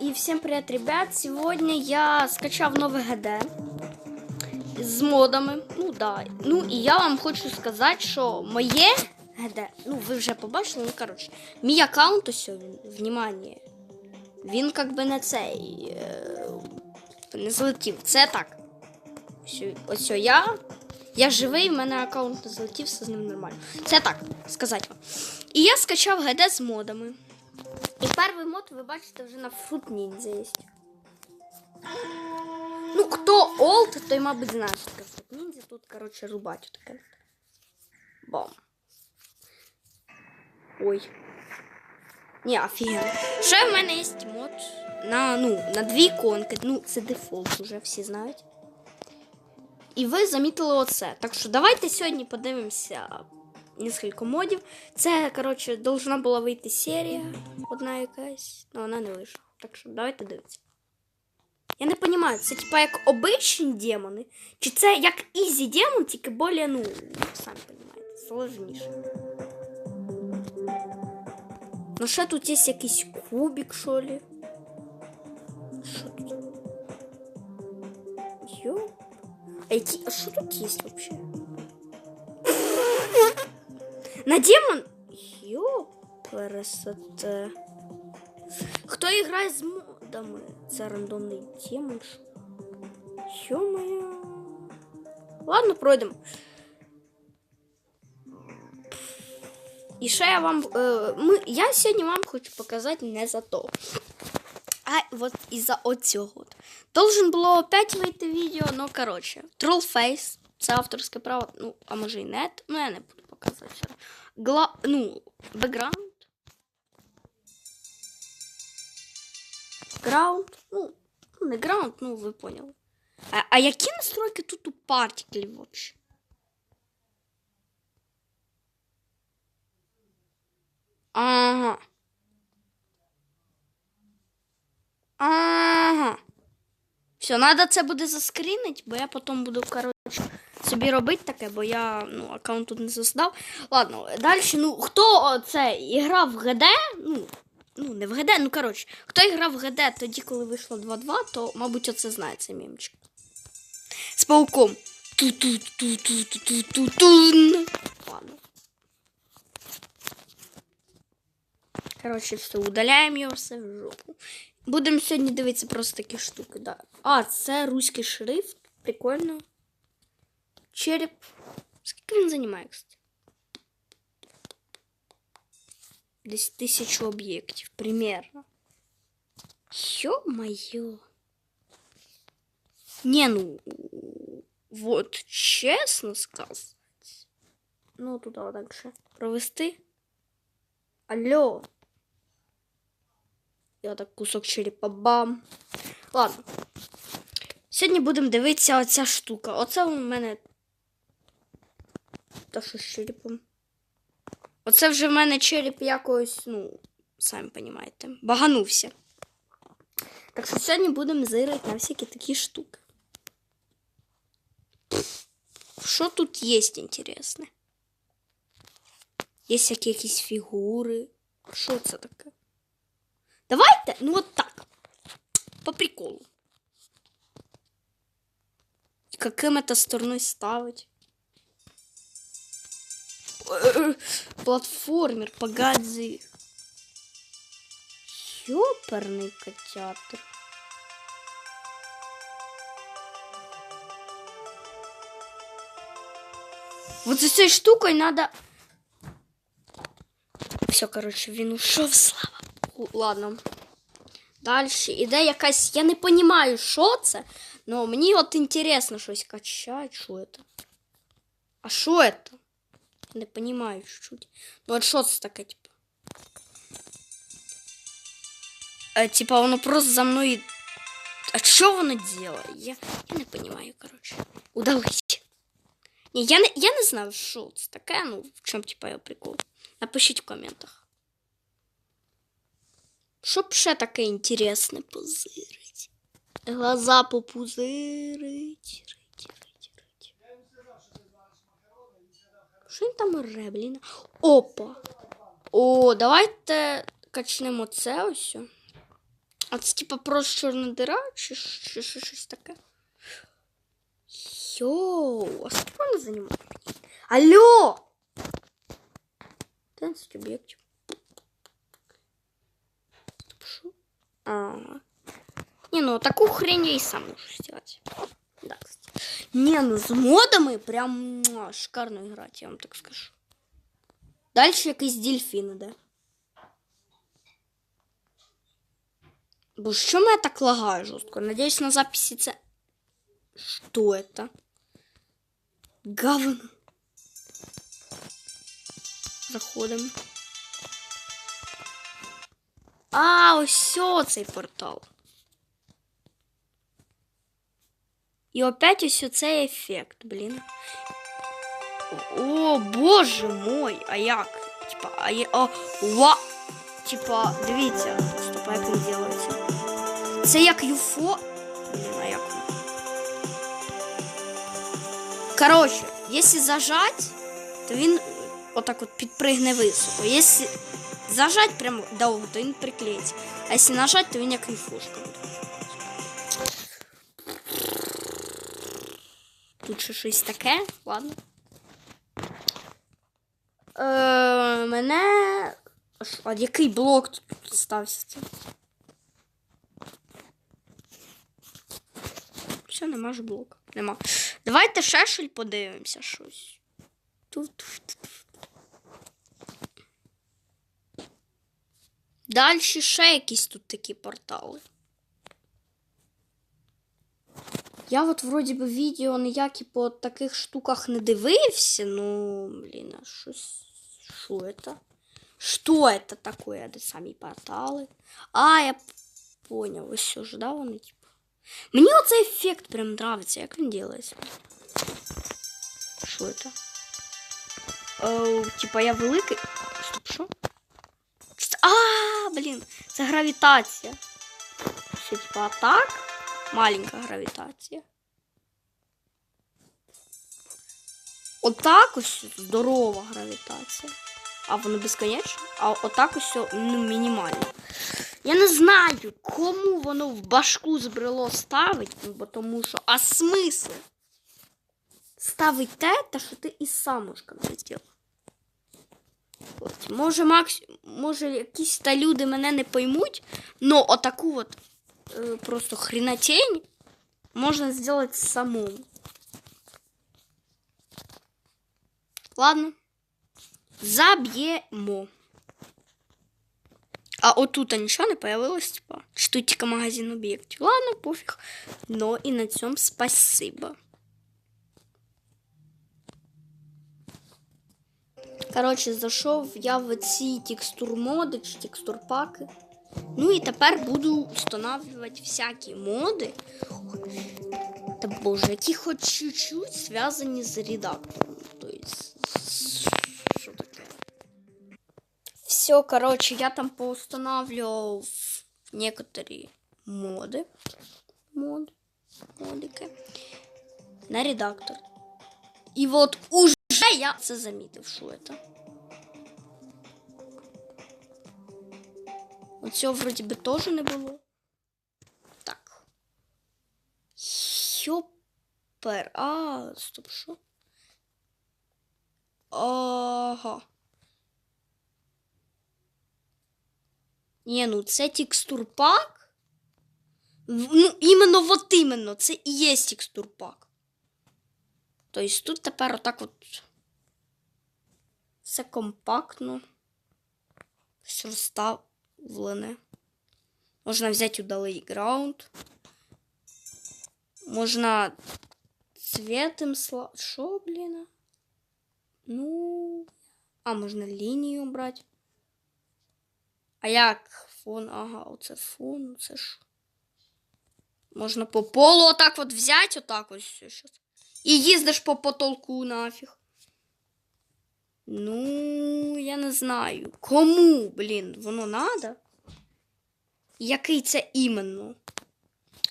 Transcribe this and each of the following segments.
И всем привет, ребят! Сегодня я скачав новый ГД з модами. Ну да. Ну і я вам хочу сказати, що моє ГД, ну ви вже побачили, ну коротше, мій аккаунт ось, внимание, він как би не цей, е, не злетів. Це так. Ось, я. Я живий, в мене аккаунт не злетів, все з ним нормально. Це так, сказати вам. І я скачав ГД з модами. І перший мод, ви бачите, вже на Fruit Ninja є. Ну, хто олд, той, мабуть, знає, що таке Fruit Ninja. Тут, коротше, рубать таке. Бом. Ой. Ні, офігенно. Ще в мене є мод на, ну, на дві конки. Ну, це дефолт уже, всі знають. І ви замітили оце. Так що давайте сьогодні подивимося несколько модів. Це, коротше, должна була вийти серія одна якась, але вона не вийшла. Так що давайте дивитися. Я не розумію, це типа як обичні демони, чи це як ізі демон, тільки більш, ну, самі розумієте, сложніше. Ну, ще тут є якийсь кубик, що ли? Що тут? Йо. А які... А що тут є вообще? На демон? Красота. Хто грає з модами? Це рандомний демон. Йо-моє. Ладно, пройдемо. І ще я вам. Е, ми, я сьогодні вам хочу показати не за то. А от із-за оцього. Должен було опять вийти відео, ну коротше. Trollface. Це авторське право, ну, а може і нет. Ну, я не буду показувати. все. Гла... Ну, бекграунд. Граунд. Ну, не граунд, ну ви поняли. А, а які настройки тут у партіклів вообще? Ага. Ага. Все, надо це буде заскрінити, бо я потім буду, коротше, собі робити таке, бо я ну, аккаунт тут не создав. Ладно, далі, ну, хто це грав в ГД, ну, ну, не в ГД, ну коротше, хто грав в ГД тоді, коли вийшло 2-2, то, мабуть, оце знає цей мемчик. З пауком. Ладно. Коротше, все, удаляємо його все в жопу. Будемо сьогодні дивитися просто такі штуки. Да. А, це руський шрифт. Прикольно. Череп. Скільки він займає, кстати? Десь тисячу об'єктів, примерно. Ё-моё. Не, ну, вот, чесно сказати. Ну, туди дальше. Провести. Алло. Я так кусок черепа бам. Ладно. Сьогодні будемо дивитися оця штука. Оце у мене. Та що з черепом? Оце вже в мене череп якось, ну, самі розумієте, баганувся. Так що сьогодні будемо зирити на всякі такі штуки. Що тут є інтересне? Є всякі якісь фігури. Що це таке? Давайте, ну вот так. По приколу. И каким это стороной ставить? Платформер, погоди. Ёперный котятр. Вот за цією штукою надо... Все, короче, він ушов, слава Богу. Ладно. Далі іде якась. Я не розумію, що це. Но мені от інтересно щось качати. Що це? А що це? Не розумію чуть-чуть. Ну от що це таке, типа? Е, типа воно просто за мною. А що воно делає? Я, я не розумію, коротше. Удалить. Ні, я не, я не знаю, що це таке, ну, в чому, типа, я прикол. Напишіть в коментах. Щоб ще таке інтересне позирить. Глаза попузирить. Що він там оре, блін? Опа. О, давайте качнемо це ось. А це типа просто чорна дира, чи, щ- чи, чи щось таке? Йоу, а скільки вона займає? Алло! 11 об'єктів. Стоп, що? А. Не, ну таку хрень я и сам можу сделать. Да, кстати. Не, ну з модами прям муа, шикарно грати, я вам так скажу. Дальше якийсь дельфін іде. Бо що мене так лагає жорстко? Надіюсь, на записі це. Що это? Говно. Заходимо. А, ось о, цей портал. І опять ось оцей ефект, блін. О, боже мой, а як? Типа, а я. О, ва. Типа, дивіться. Стоп, а як він ділається? Це як юфо. Блін, а як? Коротше, якщо зажать, то він отак от підпригне високо. Якщо зажать прямо довго, то він приклеїться. А якщо нажать, то він як юфошка буде. Тут ще щось таке, ладно. Е, мене. А який блок тут стався? Все, нема ж блока. Нема. Давайте шешель подивимося щось. Тут. Далі ще якісь тут такі портали. Я от вроді би відео ніякі по таких штуках не дивився, ну, блін, а щось. Що це? Що це таке? Де самі портали? А, я п- поняв, ось що ж, да, вони, типу. Мені оцей ефект прям нравиться, як він ділається. Що це? Е, типа я великий. Стоп, що? Це- А, блін, це гравітація. Все, типа, так. Маленька гравітація. Отак ось здорова гравітація. А воно безконечно. А отак ось ну, мінімально. Я не знаю, кому воно в башку збрело ставить, бо тому що. А смисл? Ставить те, те, що ти і сам можеш зробив. Може, Макс, може, якісь та люди мене не поймуть, но отаку от е, просто хренотень можна зробити самому. Ладно. Заб'ємо. А отут нічого не появилось, типа. Тут тільки магазин об'єктів. Ладно, пофіг. Но і на цьому спасибо. Коротше, зайшов я в ці текстур моди чи текстур паки. Ну і тепер буду встановлювати всякі моди. Та боже, які хоч чуть-чуть зв'язані з редактором. Тобто, що таке? Все, короче, я там поустанавливал некоторые моды. Мод, модики. На редактор. І от уже я це замітив, що це. Оцього вроді би теж не було. Так. Йопер. А, стоп, що? Ага. Ні, ну це текстурпак. Ну, іменно вот іменно, це і є текстурпак. Тобто тут тепер отак от все компактно. Все розставлене. Можна взяти удалий граунд. Можна цветом сла... Що, блін? Ну. А, можна лінію брати. А як фон? Ага, оце фон, це ж. Можна по полу отак от взяти, отак ось все щас. І їздиш по потолку нафіг. Ну, я не знаю. Кому, блін, воно надо? Який це іменно?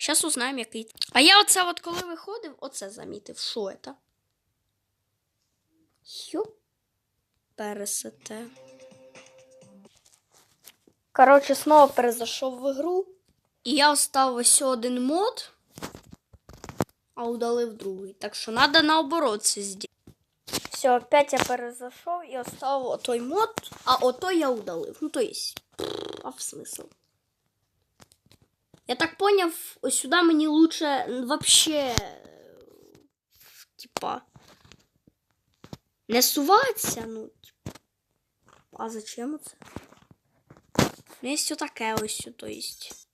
Зараз узнаємо, який. А я оце от коли виходив, оце замітив. Що це? Йо. Пересете. Короче, снова перезайшов в ігру. І я оставив ось один мод, а удалив другий. Так що треба наоборот це зробити. Все, опять я перезайшов і оставив той мод, а отой я удалив. Ну, то есть, а в смисл? Я так поняв, ось сюди мені лучше вообще, типа, не суватися, ну, типа. А зачем це? Ну, є таке ось, то есть.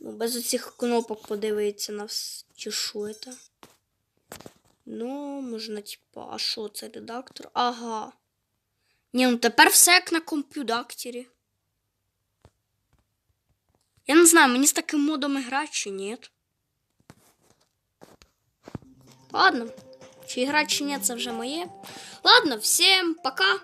Ну, без оцих кнопок подивитися на вс... чи що. Ну, можна, типу, а що це редактор? Ага. Ні, ну тепер все як на комп'юдактері. Я не знаю, мені з таким модом грати чи ні. Ладно. Чи грати чи ні, це вже моє. Ладно, всім пока.